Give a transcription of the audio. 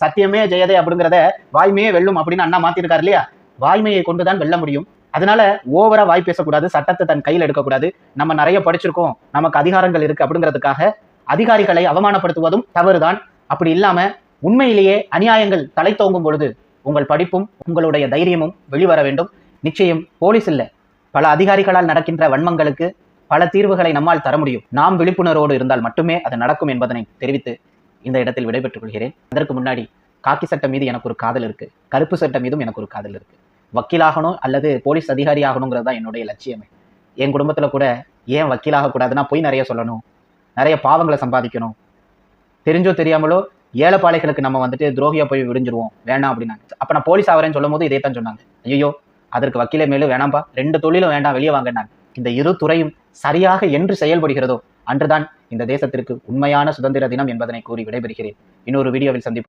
சத்தியமே ஜெயதே அப்படிங்கிறத வாய்மையே வெல்லும் அப்படின்னு அண்ணா மாத்திருக்காரு இல்லையா? வாய்மையை கொண்டுதான் வெல்ல முடியும். அதனால ஓவரா வாய் பேசக்கூடாது சட்டத்தை தன் கையில் எடுக்கக்கூடாது. நம்ம நிறைய படிச்சிருக்கோம் நமக்கு அதிகாரங்கள் இருக்கு அப்படிங்கிறதுக்காக அதிகாரிகளை அவமானப்படுத்துவதும் தவறுதான். அப்படி இல்லாம உண்மையிலேயே அநியாயங்கள் தலை தோங்கும் பொழுது உங்கள் படிப்பும் உங்களுடைய தைரியமும் வெளிவர வேண்டும். நிச்சயம் போலீஸ் இல்ல. பல அதிகாரிகளால் நடக்கின்ற வன்மங்களுக்கு பல தீர்வுகளை நம்மால் தர முடியும். நாம் விழிப்புணர்வோடு இருந்தால் மட்டுமே அது நடக்கும் என்பதனை தெரிவித்து இந்த இடத்தில் விடைபெற்றுக் கொள்கிறேன் அதற்கு முன்னாடி காக்கி சட்டம் மீது எனக்கு ஒரு காதல் இருக்கு. கருப்பு சட்டம் மீதும் எனக்கு ஒரு காதல் இருக்கு. வக்கீலாகணும் அல்லது போலீஸ் அதிகாரி ஆகணுங்கிறது தான் என்னுடைய லட்சியமே. என் குடும்பத்துல கூட ஏன் வக்கீலாக கூடாதுன்னா போய் நிறைய சொல்லணும். நிறைய பாவங்களை சம்பாதிக்கணும். தெரிஞ்சோ தெரியாமலோ ஏழைப்பாளைகளுக்கு நம்ம வந்துட்டு துரோகியா போய் விடிஞ்சிருவோம். வேண்டாம் அப்படின்னாங்க. அப்போ நான் போலீஸ் ஆகிறேன்னு சொல்லும் போது இதே தான் சொன்னாங்க. ஐயோ அதற்கு வக்கீலே மேலும் வேணாம்பா. ரெண்டு தொழிலும் வேண்டாம் வெளியே வாங்கினாங்க இந்த இரு துறையும் சரியாக என்று செயல்படுகிறதோ அன்றுதான் இந்த தேசத்திற்கு உண்மையான சுதந்திர தினம் என்பதனை கூறி விடைபெறுகிறேன். இன்னொரு வீடியோவில் சந்திப்போம்.